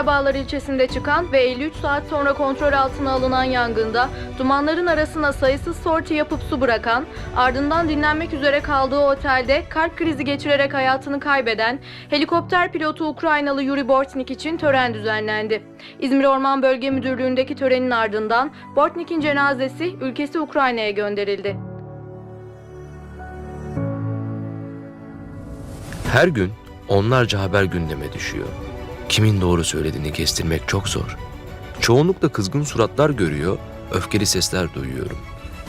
Karabağlar ilçesinde çıkan ve 53 saat sonra kontrol altına alınan yangında dumanların arasına sayısız sorti yapıp su bırakan, ardından dinlenmek üzere kaldığı otelde kalp krizi geçirerek hayatını kaybeden helikopter pilotu Ukraynalı Yuri Bortnik için tören düzenlendi. İzmir Orman Bölge Müdürlüğü'ndeki törenin ardından Bortnik'in cenazesi ülkesi Ukrayna'ya gönderildi. Her gün onlarca haber gündeme düşüyor. Kimin doğru söylediğini kestirmek çok zor. Çoğunlukla kızgın suratlar görüyor, öfkeli sesler duyuyorum.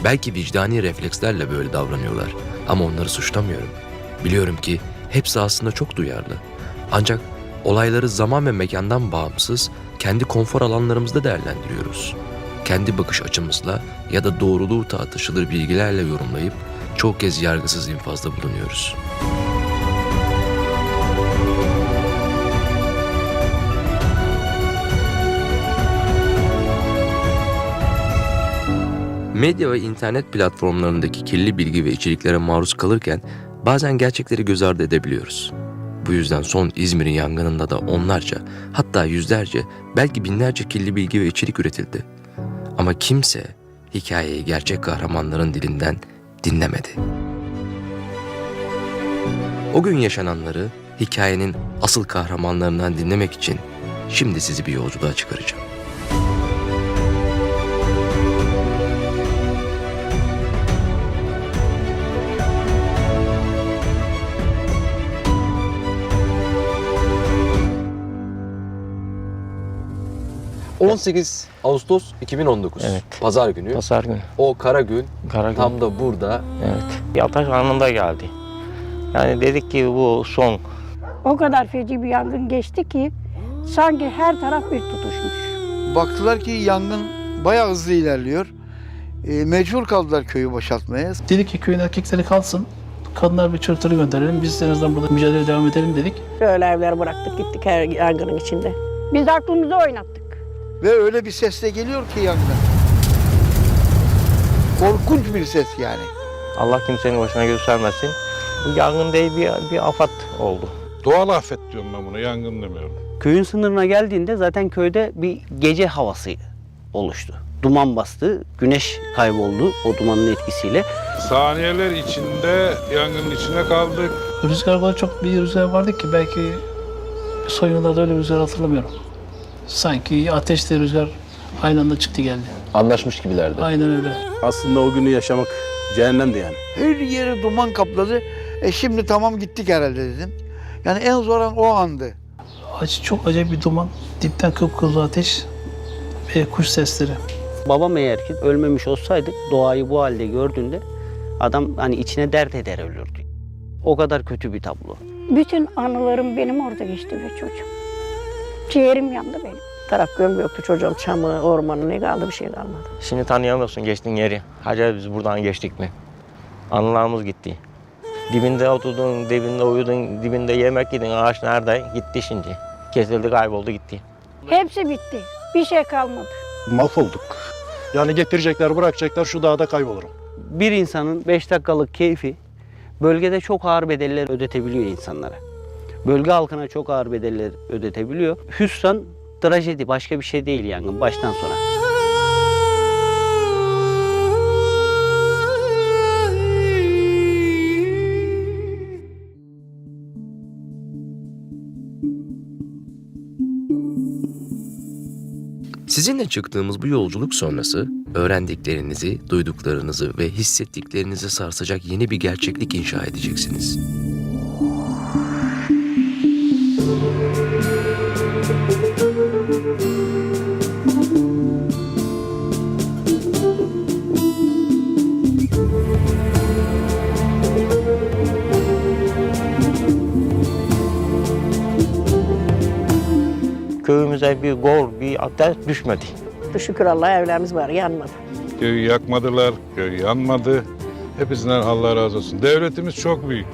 Belki vicdani reflekslerle böyle davranıyorlar ama onları suçlamıyorum. Biliyorum ki hepsi aslında çok duyarlı. Ancak olayları zaman ve mekandan bağımsız kendi konfor alanlarımızda değerlendiriyoruz. Kendi bakış açımızla ya da doğruluğu tartışılır bilgilerle yorumlayıp çok kez yargısız infazda bulunuyoruz. Medya ve internet platformlarındaki kirli bilgi ve içeriklere maruz kalırken bazen gerçekleri göz ardı edebiliyoruz. Bu yüzden son İzmir'in yangınında da onlarca, hatta yüzlerce, belki binlerce kirli bilgi ve içerik üretildi. Ama kimse hikayeyi gerçek kahramanların dilinden dinlemedi. O gün yaşananları hikayenin asıl kahramanlarından dinlemek için şimdi sizi bir yolculuğa çıkaracağım. 18 Ağustos 2019. Evet. Pazar günü. Pazar günü. O kara gün Kara gün. tam da burada. Evet. Yataş anında geldi. Yani dedik ki bu son. O kadar feci bir yangın geçti ki sanki her taraf bir tutuşmuş. Baktılar ki yangın bayağı hızlı ilerliyor. E, mecbur kaldılar köyü boşaltmaya. Dedik ki köyün erkekleri kalsın. Kadınlar bir çocukları gönderelim. Biz en azından burada mücadele devam edelim dedik. Böyle evler bıraktık gittik her yangının içinde. Biz aklımızı oynattık. Ve öyle bir ses de geliyor ki yangın. Korkunç bir ses yani. Allah kimsenin başına göstermesin. Bu yangın değil bir, bir afet oldu. Doğal afet diyorum ben buna, yangın demiyorum. Köyün sınırına geldiğinde zaten köyde bir gece havası oluştu. Duman bastı, güneş kayboldu o dumanın etkisiyle. Saniyeler içinde yangının içine kaldık. Rüzgar kadar çok bir rüzgar vardı ki belki son yıllarda öyle bir rüzgar hatırlamıyorum. Sanki ateşle rüzgar aynı anda çıktı geldi. Anlaşmış gibilerdi. Aynen öyle. Aslında o günü yaşamak cehennemdi yani. Her yeri duman kapladı. E şimdi tamam gittik herhalde dedim. Yani en zor an o andı. Acı çok acayip bir duman. Dipten kıpkırmızı ateş ve kuş sesleri. Babam eğer ki ölmemiş olsaydı doğayı bu halde gördüğünde adam hani içine dert eder ölürdü. O kadar kötü bir tablo. Bütün anılarım benim orada geçti be çocuğum. Ciğerim yandı benim. Taraf gömü yoktu çocuğum çamı, ormanı ne kaldı bir şey kalmadı. Şimdi tanıyamıyorsun geçtiğin yeri. Acaba biz buradan geçtik mi? Anılarımız gitti. Dibinde oturdun, dibinde uyudun, dibinde yemek yedin. Ağaç nerede? Gitti şimdi. Kesildi, kayboldu, gitti. Hepsi bitti. Bir şey kalmadı. Mahvolduk. Yani getirecekler, bırakacaklar şu dağda kaybolurum. Bir insanın 5 dakikalık keyfi bölgede çok ağır bedeller ödetebiliyor insanlara. Bölge halkına çok ağır bedeller ödetebiliyor. Hüsran trajedi başka bir şey değil yangın baştan sona. Sizinle çıktığımız bu yolculuk sonrası öğrendiklerinizi, duyduklarınızı ve hissettiklerinizi sarsacak yeni bir gerçeklik inşa edeceksiniz. Bir gol, bir ateş düşmedi. Şükür Allah'a evlerimiz var yanmadı. Köyü yakmadılar, köy yanmadı. Hepsinden Allah razı olsun. Devletimiz çok büyük.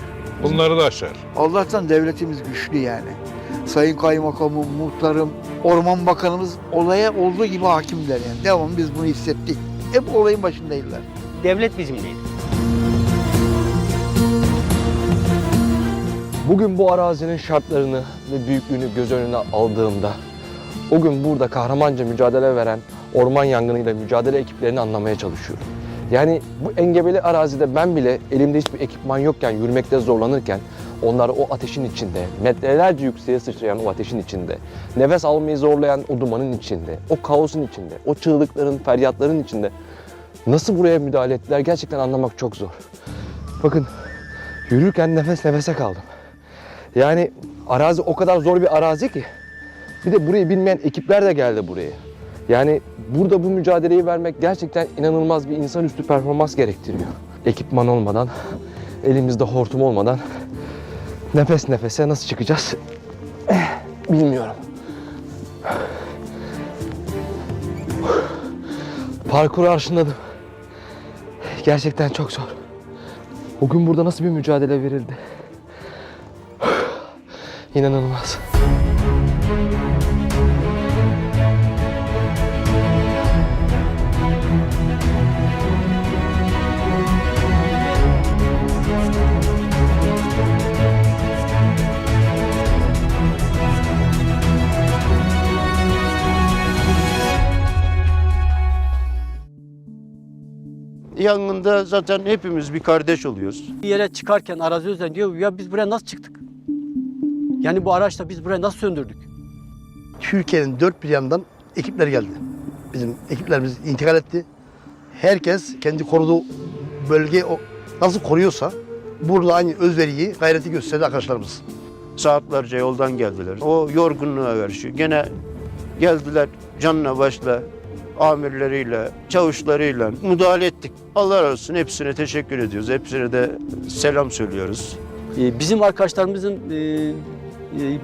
Bunları da aşar. Allah'tan devletimiz güçlü yani. Sayın Kaymakamım, muhtarım, Orman Bakanımız olaya olduğu gibi hakimler yani. Devam biz bunu hissettik. Hep olayın başındaydılar. Devlet bizimleydi. Bugün bu arazinin şartlarını ve büyüklüğünü göz önüne aldığımda O gün burada kahramanca mücadele veren orman yangınıyla mücadele ekiplerini anlamaya çalışıyorum. Yani bu engebeli arazide ben bile elimde hiçbir ekipman yokken yürümekte zorlanırken onlar o ateşin içinde, metrelerce yükseğe sıçrayan o ateşin içinde, nefes almayı zorlayan o dumanın içinde, o kaosun içinde, o çığlıkların, feryatların içinde nasıl buraya müdahale ettiler gerçekten anlamak çok zor. Bakın yürürken nefes nefese kaldım. Yani arazi o kadar zor bir arazi ki. Bir de burayı bilmeyen ekipler de geldi buraya. Yani burada bu mücadeleyi vermek gerçekten inanılmaz bir insanüstü performans gerektiriyor. Ekipman olmadan, elimizde hortum olmadan nefes nefese nasıl çıkacağız? Eh, Bilmiyorum. Parkuru arşınladım. Gerçekten çok zor. Bugün burada nasıl bir mücadele verildi? İnanılmaz. Yangında zaten hepimiz bir kardeş oluyoruz. Bir yere çıkarken arazi özden diyor ya biz buraya nasıl çıktık? Yani bu araçla biz buraya nasıl söndürdük? Türkiye'nin dört bir yanından ekipler geldi. Bizim ekiplerimiz intikal etti. Herkes kendi koruduğu bölge o nasıl koruyorsa burada aynı özveriyi, gayreti gösterdi arkadaşlarımız. Saatlerce yoldan geldiler. O yorgunluğa karşı gene geldiler canla başla amirleriyle, çavuşlarıyla müdahale ettik. Allah razı olsun hepsine teşekkür ediyoruz. Hepsine de selam söylüyoruz. Ee, Bizim arkadaşlarımızın e, e,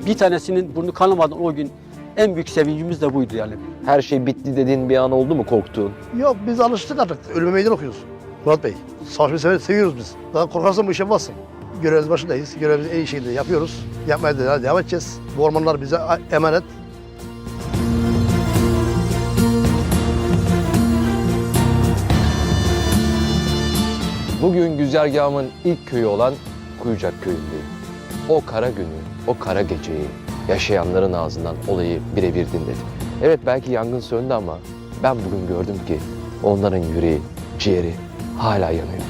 bir tanesinin burnu kanamadan o gün en büyük sevincimiz de buydu yani. Her şey bitti dediğin bir an oldu mu korktuğun? Yok biz alıştık artık. Ölüme meydan okuyoruz. Murat Bey. Savaşmayı sever, seviyoruz biz. Daha korkarsan bu işe yapmazsın. Görevimiz başındayız. Görevimizi en iyi şekilde yapıyoruz. Yapmaya da devam edeceğiz. Bu ormanlar bize emanet. Bugün güzergahımın ilk köyü olan Kuyucak köyündeyim. O kara günü, o kara geceyi yaşayanların ağzından olayı birebir dinledim. Evet belki yangın söndü ama ben bugün gördüm ki onların yüreği, ciğeri hala yanıyor.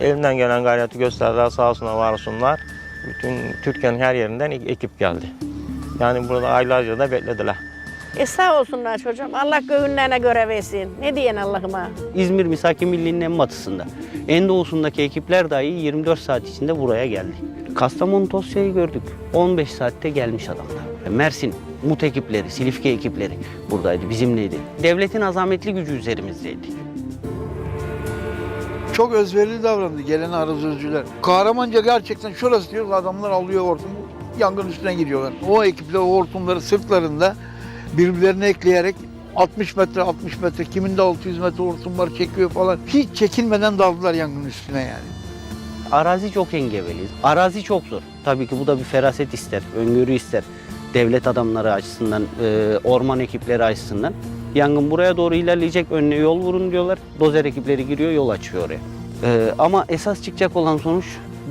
Elimden gelen gayreti gösterdiler sağ olsunlar var olsunlar. Bütün Türkiye'nin her yerinden ekip geldi. Yani burada aylarca da beklediler. E sağ olsunlar çocuğum. Allah göğünlerine göre versin. Ne diyen Allah'ıma? İzmir Misaki Milli'nin en batısında. En doğusundaki ekipler dahi 24 saat içinde buraya geldi. Kastamonu Tosya'yı gördük. 15 saatte gelmiş adamlar. Mersin, Mut ekipleri, Silifke ekipleri buradaydı, bizimleydi. Devletin azametli gücü üzerimizdeydi. Çok özverili davrandı gelen arazözcüler. Kahramanca gerçekten şurası diyoruz adamlar alıyor hortumu yangın üstüne gidiyorlar. O ekiple o hortumları sırtlarında birbirlerine ekleyerek 60 metre 60 metre kiminde 600 metre hortumlar çekiyor falan. Hiç çekinmeden daldılar yangın üstüne yani. Arazi çok engebeli. Arazi çok zor. Tabii ki bu da bir feraset ister, öngörü ister. Devlet adamları açısından, e, orman ekipleri açısından. Yangın buraya doğru ilerleyecek, önüne yol vurun diyorlar. Dozer ekipleri giriyor, yol açıyor oraya. E, ama esas çıkacak olan sonuç,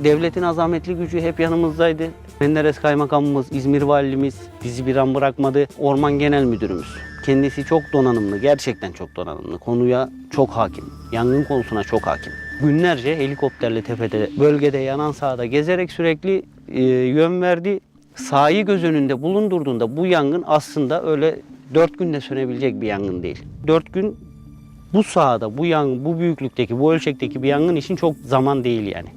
devletin azametli gücü hep yanımızdaydı. Menderes Kaymakamımız, İzmir Valimiz bizi bir an bırakmadı. Orman Genel Müdürümüz. Kendisi çok donanımlı, gerçekten çok donanımlı. Konuya çok hakim. Yangın konusuna çok hakim. Günlerce helikopterle tepede, bölgede yanan sahada gezerek sürekli e, yön verdi. Sahayı göz önünde bulundurduğunda bu yangın aslında öyle dört günde sönebilecek bir yangın değil. Dört gün bu sahada, bu yangın, bu büyüklükteki, bu ölçekteki bir yangın için çok zaman değil yani.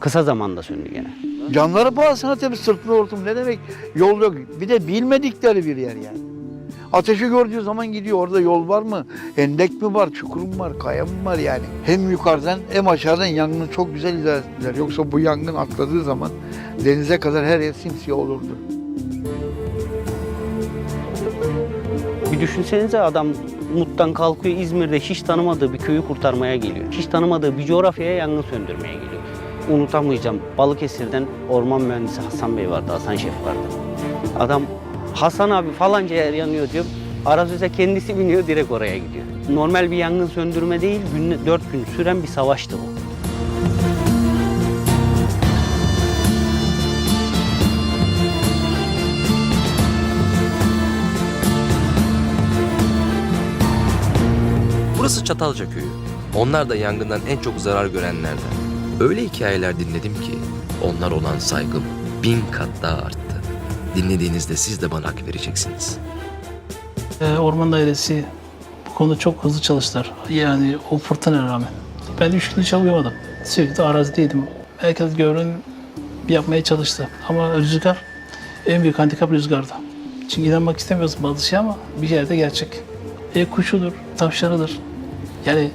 Kısa zamanda söndü gene. Canları pahasına tabii sırtlı hortum ne demek yol yok. Bir de bilmedikleri bir yer yani. Ateşi gördüğü zaman gidiyor orada yol var mı? Endek mi var, çukur mu var, kaya mı var yani? Hem yukarıdan hem aşağıdan yangını çok güzel idare ettiler. Yoksa bu yangın atladığı zaman denize kadar her yer simsiyah olurdu. Bir düşünsenize adam Mut'tan kalkıyor İzmir'de hiç tanımadığı bir köyü kurtarmaya geliyor. Hiç tanımadığı bir coğrafyaya yangın söndürmeye geliyor unutamayacağım. Balıkesir'den orman mühendisi Hasan Bey vardı, Hasan Şef vardı. Adam Hasan abi falanca yer yanıyor diyor. Arazüze kendisi biniyor direkt oraya gidiyor. Normal bir yangın söndürme değil, günle, 4 gün süren bir savaştı bu. Burası Çatalca köyü. Onlar da yangından en çok zarar görenlerden. Öyle hikayeler dinledim ki onlar olan saygım bin kat daha arttı. Dinlediğinizde siz de bana hak vereceksiniz. Ee, Orman Dairesi bu konuda çok hızlı çalıştılar. Yani o fırtınaya rağmen. Ben üç gün uyumadım. Sürekli arazideydim. Herkes gördüğün yapmaya çalıştı. Ama rüzgar en büyük handikap rüzgardı. Çünkü inanmak istemiyorsun bazı şey ama bir yerde gerçek. E kuşudur, tavşanıdır. Yani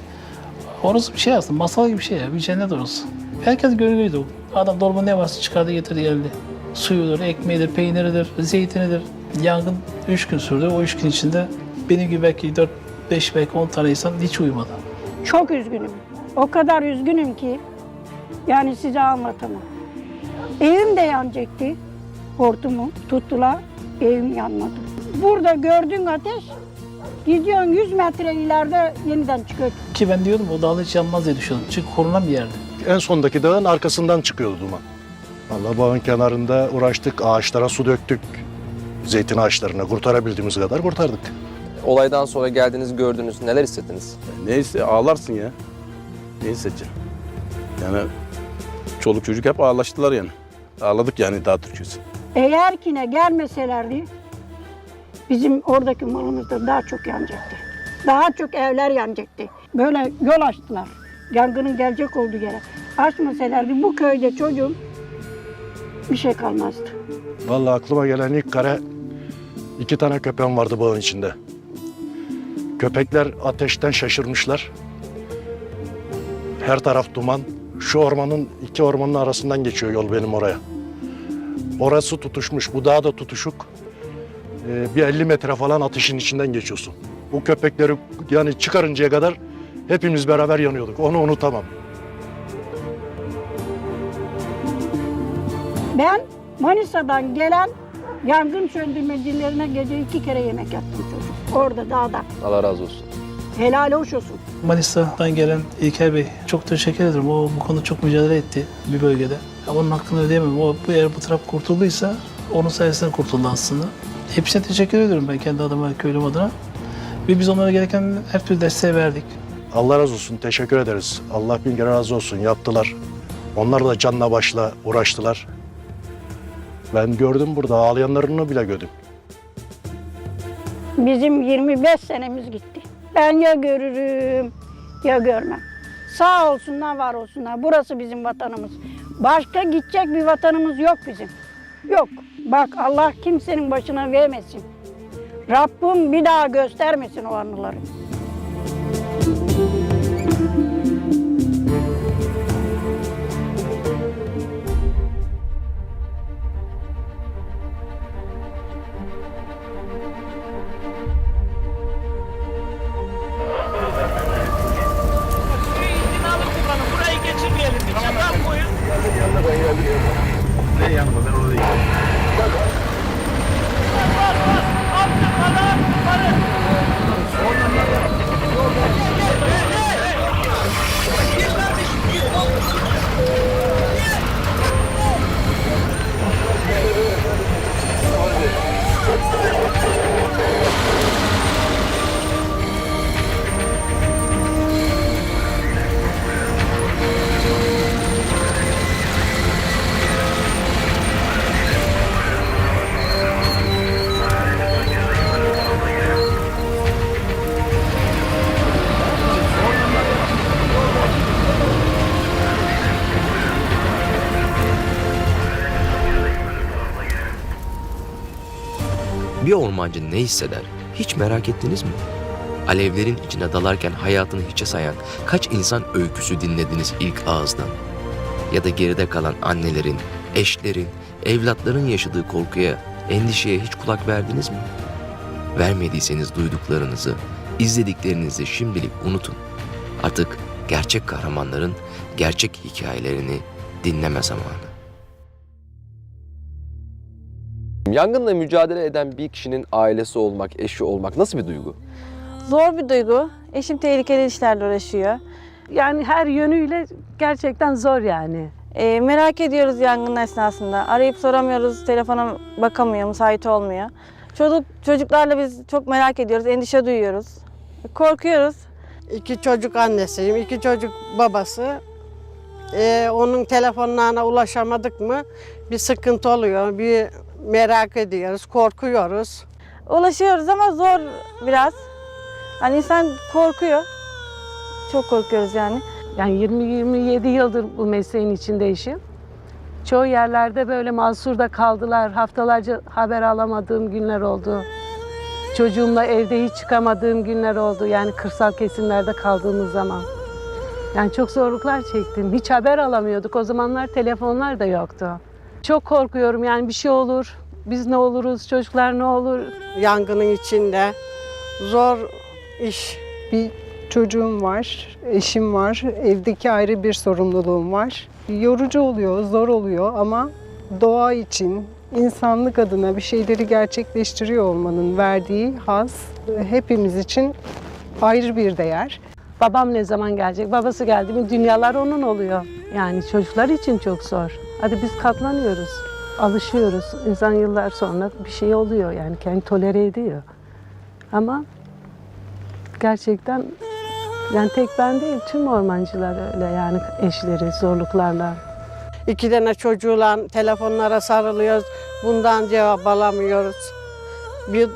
orası bir şey aslında, masal gibi bir şey ya. Bir cennet orası. Herkes gönüllüydü. Adam dolaba ne varsa çıkardı getirdi geldi. Suyudur, ekmeğidir, peyniridir, zeytinidir. Yangın üç gün sürdü. O üç gün içinde benim gibi belki dört, beş, belki on tane insan hiç uyumadı. Çok üzgünüm. O kadar üzgünüm ki yani size anlatamam. Evim de yanacaktı. Hortumu tuttular. Evim yanmadı. Burada gördüğün ateş gidiyorsun 100 metre ileride yeniden çıkıyor. Ki ben diyordum o dağda hiç yanmaz diye düşünüyordum. Çünkü korunan bir yerdi. En sondaki dağın arkasından çıkıyordu duman. Vallahi bağın kenarında uğraştık, ağaçlara su döktük. Zeytin ağaçlarına kurtarabildiğimiz kadar kurtardık. Olaydan sonra geldiniz gördünüz neler hissettiniz? Neyse ağlarsın ya. Ne hissedeceksin? Yani çoluk çocuk hep ağlaştılar yani. Ağladık yani daha Türkçesi. Eğer ki ne gelmeselerdi bizim oradaki malımız da daha çok yanacaktı. Daha çok evler yanacaktı. Böyle yol açtılar. Yangının gelecek olduğu yere. Açmasalardı bu köyde çocuğum bir şey kalmazdı. Vallahi aklıma gelen ilk kare iki tane köpeğim vardı bağın içinde. Köpekler ateşten şaşırmışlar. Her taraf duman. Şu ormanın iki ormanın arasından geçiyor yol benim oraya. Orası tutuşmuş, bu dağ da tutuşuk. Ee, bir 50 metre falan ateşin içinden geçiyorsun. Bu köpekleri yani çıkarıncaya kadar hepimiz beraber yanıyorduk. Onu unutamam. Ben Manisa'dan gelen yangın söndürmecilerine gece iki kere yemek yaptım çocuk. Orada dağda. Allah razı olsun. Helal hoş olsun. Manisa'dan gelen İlker Bey çok teşekkür ederim. O bu konuda çok mücadele etti bir bölgede. Ya onun hakkını ödeyemem. O bu eğer bu taraf kurtulduysa onun sayesinde kurtuldu aslında. Hepsine teşekkür ediyorum ben kendi adıma, köylüm adına. Ve biz onlara gereken her türlü desteği verdik. Allah razı olsun, teşekkür ederiz. Allah bin kere razı olsun, yaptılar. Onlar da canla başla uğraştılar. Ben gördüm burada, ağlayanlarını bile gördüm. Bizim 25 senemiz gitti. Ben ya görürüm ya görmem. Sağ olsunlar, var olsunlar. Burası bizim vatanımız. Başka gidecek bir vatanımız yok bizim. Yok. Bak Allah kimsenin başına vermesin. Rabbim bir daha göstermesin o anıları. Ormancı ne hisseder? Hiç merak ettiniz mi? Alevlerin içine dalarken hayatını hiçe sayan kaç insan öyküsü dinlediniz ilk ağızdan? Ya da geride kalan annelerin, eşlerin, evlatların yaşadığı korkuya, endişeye hiç kulak verdiniz mi? Vermediyseniz duyduklarınızı, izlediklerinizi şimdilik unutun. Artık gerçek kahramanların gerçek hikayelerini dinleme zamanı. Yangınla mücadele eden bir kişinin ailesi olmak, eşi olmak nasıl bir duygu? Zor bir duygu. Eşim tehlikeli işlerle uğraşıyor. Yani her yönüyle gerçekten zor yani. Ee, merak ediyoruz yangın esnasında. Arayıp soramıyoruz, telefona bakamıyor, müsait olmuyor. Çocuk, çocuklarla biz çok merak ediyoruz, endişe duyuyoruz. Korkuyoruz. İki çocuk annesiyim, iki çocuk babası. Ee, onun telefonlarına ulaşamadık mı bir sıkıntı oluyor, bir merak ediyoruz, korkuyoruz. Ulaşıyoruz ama zor biraz. Hani insan korkuyor. Çok korkuyoruz yani. Yani 20-27 yıldır bu mesleğin içindeyim. Çoğu yerlerde böyle mahsurda kaldılar. Haftalarca haber alamadığım günler oldu. Çocuğumla evde hiç çıkamadığım günler oldu. Yani kırsal kesimlerde kaldığımız zaman. Yani çok zorluklar çektim. Hiç haber alamıyorduk. O zamanlar telefonlar da yoktu. Çok korkuyorum yani bir şey olur. Biz ne oluruz, çocuklar ne olur? Yangının içinde zor iş. Bir çocuğum var, eşim var, evdeki ayrı bir sorumluluğum var. Yorucu oluyor, zor oluyor ama doğa için, insanlık adına bir şeyleri gerçekleştiriyor olmanın verdiği haz hepimiz için ayrı bir değer. Babam ne zaman gelecek? Babası geldi mi dünyalar onun oluyor. Yani çocuklar için çok zor. Hadi biz katlanıyoruz, alışıyoruz. İnsan yıllar sonra bir şey oluyor yani kendi tolere ediyor. Ama gerçekten yani tek ben değil tüm ormancılar öyle yani eşleri zorluklarla. İki tane çocuğuyla telefonlara sarılıyoruz. Bundan cevap alamıyoruz. Bir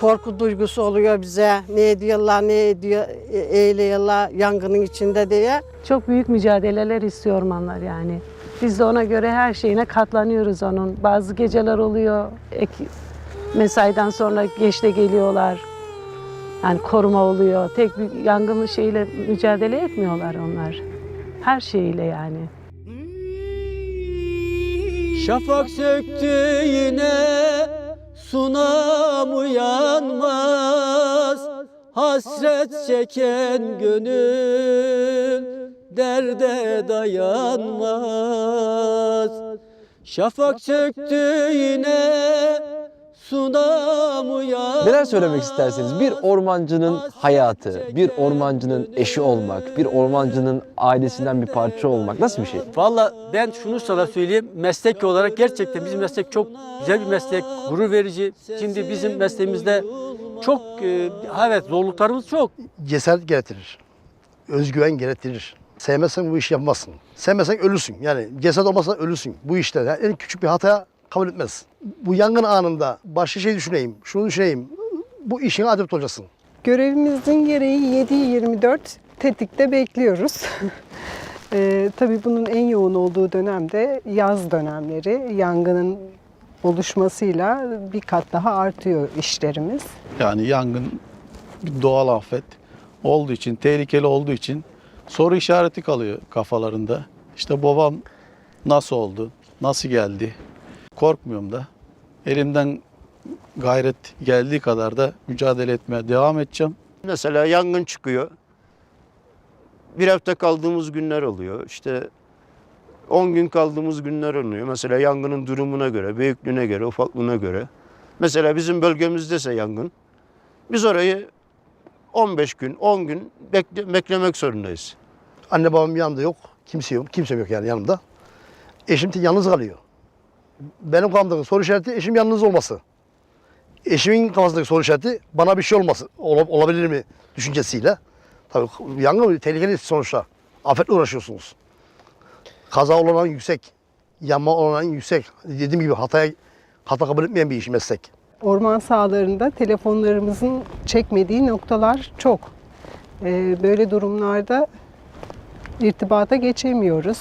korku duygusu oluyor bize. Ne ediyorlar, ne ediyor, e, eğliyorlar yangının içinde diye. Çok büyük mücadeleler istiyor ormanlar yani. Biz de ona göre her şeyine katlanıyoruz onun. Bazı geceler oluyor, ek, mesaiden sonra geçte geliyorlar. Yani koruma oluyor. Tek bir yangın şeyle mücadele etmiyorlar onlar. Her şeyiyle yani. Şafak söktü yine sunam uyanmaz Hasret çeken gönül derde dayanmaz Şafak söktü yine sunam uyanmaz Neler söylemek istersiniz? Bir ormancının hayatı, bir ormancının eşi olmak, bir ormancının ailesinden bir parça olmak nasıl bir şey? Valla ben şunu sana söyleyeyim. Meslek olarak gerçekten bizim meslek çok güzel bir meslek. Gurur verici. Şimdi bizim mesleğimizde çok e, evet zorluklarımız çok. Cesaret gerektirir. Özgüven gerektirir. Sevmezsen bu işi yapmazsın. Sevmezsen ölürsün. Yani cesaret olmazsa ölürsün. Bu işte yani en küçük bir hata kabul etmez. Bu yangın anında başka şey düşüneyim, şunu düşüneyim. Bu işine adept olacaksın. Görevimizin gereği 7-24 tetikte bekliyoruz. Ee, tabii bunun en yoğun olduğu dönemde yaz dönemleri. Yangının oluşmasıyla bir kat daha artıyor işlerimiz. Yani yangın bir doğal afet olduğu için, tehlikeli olduğu için soru işareti kalıyor kafalarında. İşte babam nasıl oldu, nasıl geldi? Korkmuyorum da. Elimden gayret geldiği kadar da mücadele etmeye devam edeceğim. Mesela yangın çıkıyor. Bir hafta kaldığımız günler oluyor. İşte 10 gün kaldığımız günler oluyor. Mesela yangının durumuna göre, büyüklüğüne göre, ufaklığına göre. Mesela bizim bölgemizdeyse yangın. Biz orayı 15 gün, 10 gün bekle- beklemek zorundayız. Anne babam yanımda yok. Kimse yok. Kimse yok yani yanımda. Eşim yalnız kalıyor. Benim kafamdaki soru işareti eşim yalnız olması. Eşimin kafasındaki soru işareti bana bir şey olması. ola- olabilir mi düşüncesiyle. Tabii yangın tehlikeli sonuçta. Afetle uğraşıyorsunuz. Kaza olanan yüksek. Yanma olanan yüksek. Dediğim gibi hataya hata kabul etmeyen bir iş meslek. Orman sahalarında telefonlarımızın çekmediği noktalar çok. Ee, böyle durumlarda irtibata geçemiyoruz.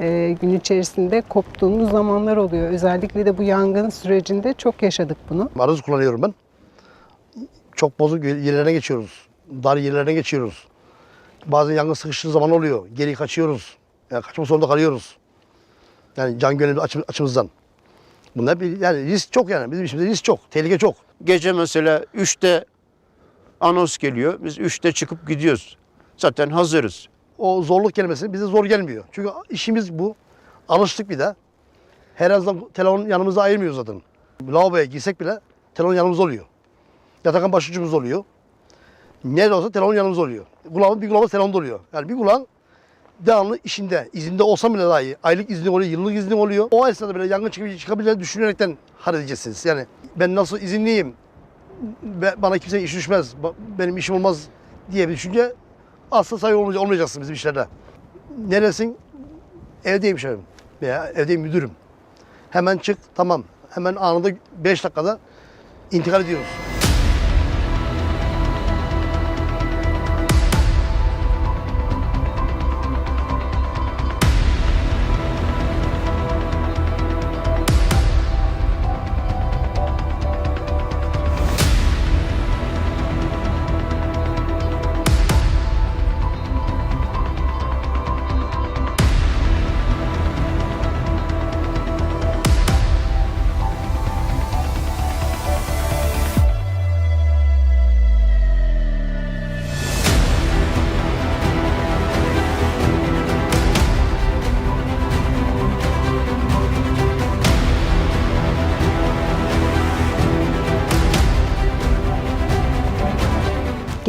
Ee, gün içerisinde koptuğumuz zamanlar oluyor. Özellikle de bu yangın sürecinde çok yaşadık bunu. Arız kullanıyorum ben. Çok bozuk yerlerine geçiyoruz. Dar yerlerine geçiyoruz. Bazen yangın sıkıştığı zaman oluyor. Geri kaçıyoruz. Yani kaçma zorunda kalıyoruz. Yani can gönüllü açı- açımızdan. Bunlar bir yani risk çok yani. Bizim işimizde risk çok. Tehlike çok. Gece mesela 3'te anons geliyor. Biz 3'te çıkıp gidiyoruz. Zaten hazırız. O zorluk gelmesi bize zor gelmiyor. Çünkü işimiz bu. Alıştık bir de. Her azdan telefon yanımıza ayırmıyoruz zaten. Lavaboya girsek bile telefon yanımızda oluyor. Yatakhan başucumuz oluyor. Nerede olsa telefon yanımızda oluyor. Kulağımız bir kulağımız telefonda oluyor. Yani bir kulağın devamlı işinde, izinde olsam bile dahi aylık izni oluyor, yıllık izni oluyor. O esnada bile yangın çıkabilir, çıkabilir düşünerekten hareket. Yani ben nasıl izinliyim, bana kimse iş düşmez, benim işim olmaz diye bir düşünce asıl sayı olmay- olmayacaksın bizim işlerde. Neresin? Evdeyim şefim veya evdeyim müdürüm. Hemen çık tamam. Hemen anında 5 dakikada intikal ediyoruz.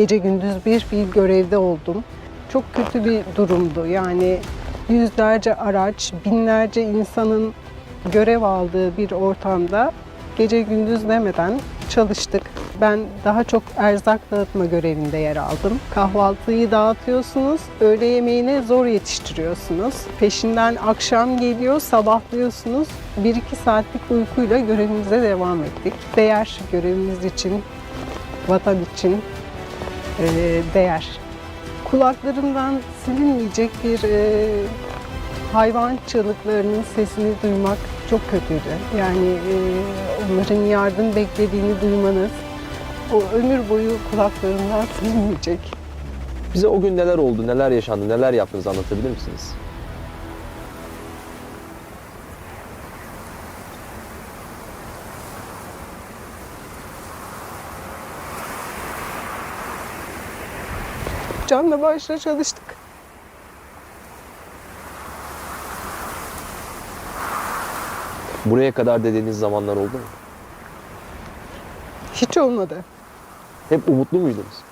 Gece gündüz bir bir görevde oldum. Çok kötü bir durumdu. Yani yüzlerce araç, binlerce insanın görev aldığı bir ortamda gece gündüz demeden çalıştık. Ben daha çok erzak dağıtma görevinde yer aldım. Kahvaltıyı dağıtıyorsunuz, öğle yemeğini zor yetiştiriyorsunuz. Peşinden akşam geliyor, sabahlıyorsunuz. 1-2 saatlik uykuyla görevimize devam ettik. Değer görevimiz için, vatan için değer. Kulaklarımdan silinmeyecek bir e, hayvan çığlıklarının sesini duymak çok kötüydü. Yani e, onların yardım beklediğini duymanız o ömür boyu kulaklarımdan silinmeyecek. Bize o gün neler oldu, neler yaşandı, neler yaptınız anlatabilir misiniz? Canla başla çalıştık. Buraya kadar dediğiniz zamanlar oldu mu? Hiç olmadı. Hep umutlu muydunuz?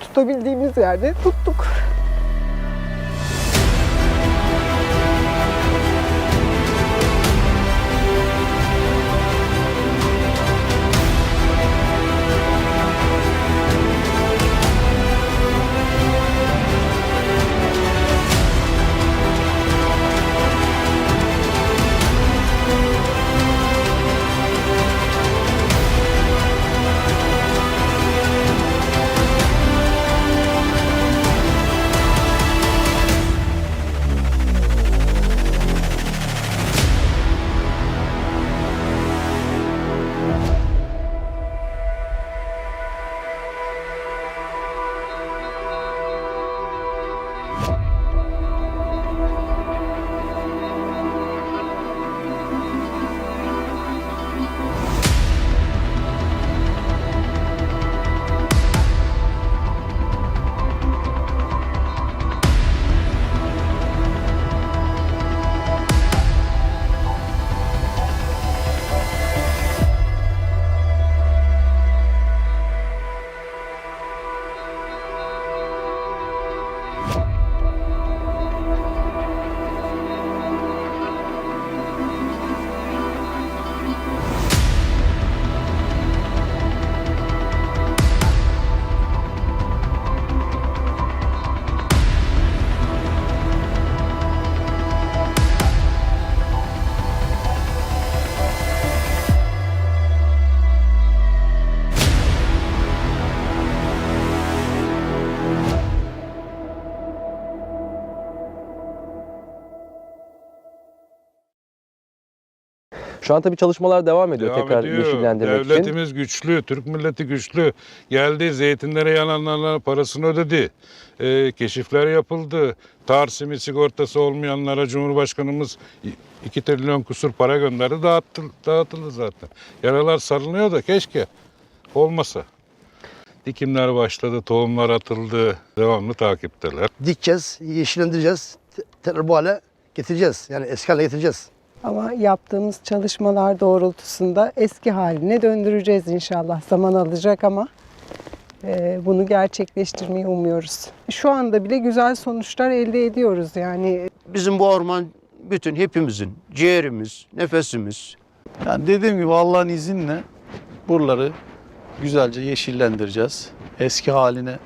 Tutabildiğimiz yerde tuttuk. Şu an tabii çalışmalar devam ediyor Devam tekrar ediyor. yeşillendirmek için. Devletimiz güçlü, Türk milleti güçlü. Geldi zeytinlere yananlarla parasını ödedi. Ee, keşifler yapıldı. Tarsimi sigortası olmayanlara Cumhurbaşkanımız 2 trilyon kusur para gönderdi. Dağıttı, dağıtıldı zaten. Yaralar sarılıyor da keşke olmasa. Dikimler başladı, tohumlar atıldı. Devamlı takipteler. Dikeceğiz, yeşillendireceğiz. te- Tekrar bu hale getireceğiz. Yani eski hale getireceğiz. Ama yaptığımız çalışmalar doğrultusunda eski haline döndüreceğiz inşallah. Zaman alacak ama e, bunu gerçekleştirmeyi umuyoruz. Şu anda bile güzel sonuçlar elde ediyoruz yani. Bizim bu orman bütün hepimizin ciğerimiz, nefesimiz. Yani dediğim gibi Allah'ın izniyle buraları güzelce yeşillendireceğiz. Eski haline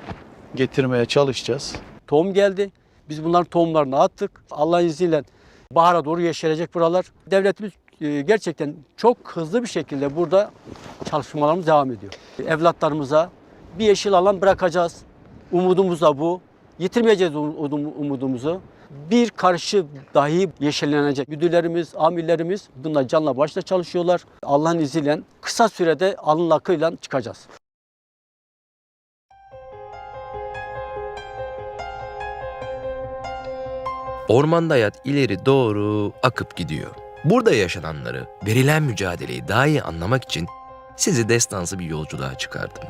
getirmeye çalışacağız. Tohum geldi. Biz bunların tohumlarını attık. Allah'ın izniyle bahara doğru yeşerecek buralar. Devletimiz e, gerçekten çok hızlı bir şekilde burada çalışmalarımız devam ediyor. Evlatlarımıza bir yeşil alan bırakacağız. Umudumuz da bu. Yitirmeyeceğiz um- umudumuzu. Bir karşı dahi yeşillenecek. Müdürlerimiz, amirlerimiz bunlar canla başla çalışıyorlar. Allah'ın izniyle kısa sürede alın akıyla çıkacağız. Ormanda hayat ileri doğru akıp gidiyor. Burada yaşananları, verilen mücadeleyi daha iyi anlamak için sizi destansı bir yolculuğa çıkardım.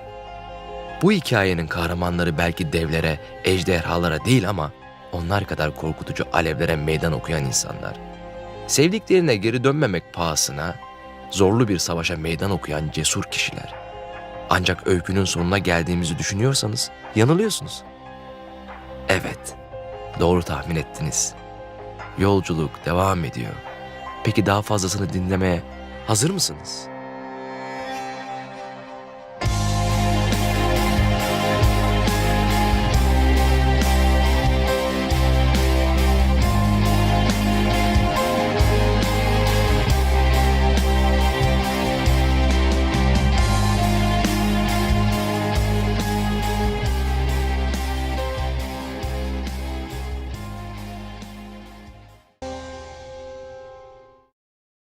Bu hikayenin kahramanları belki devlere, ejderhalara değil ama onlar kadar korkutucu alevlere meydan okuyan insanlar. Sevdiklerine geri dönmemek pahasına zorlu bir savaşa meydan okuyan cesur kişiler. Ancak öykünün sonuna geldiğimizi düşünüyorsanız yanılıyorsunuz. Evet, doğru tahmin ettiniz. Yolculuk devam ediyor. Peki daha fazlasını dinlemeye hazır mısınız?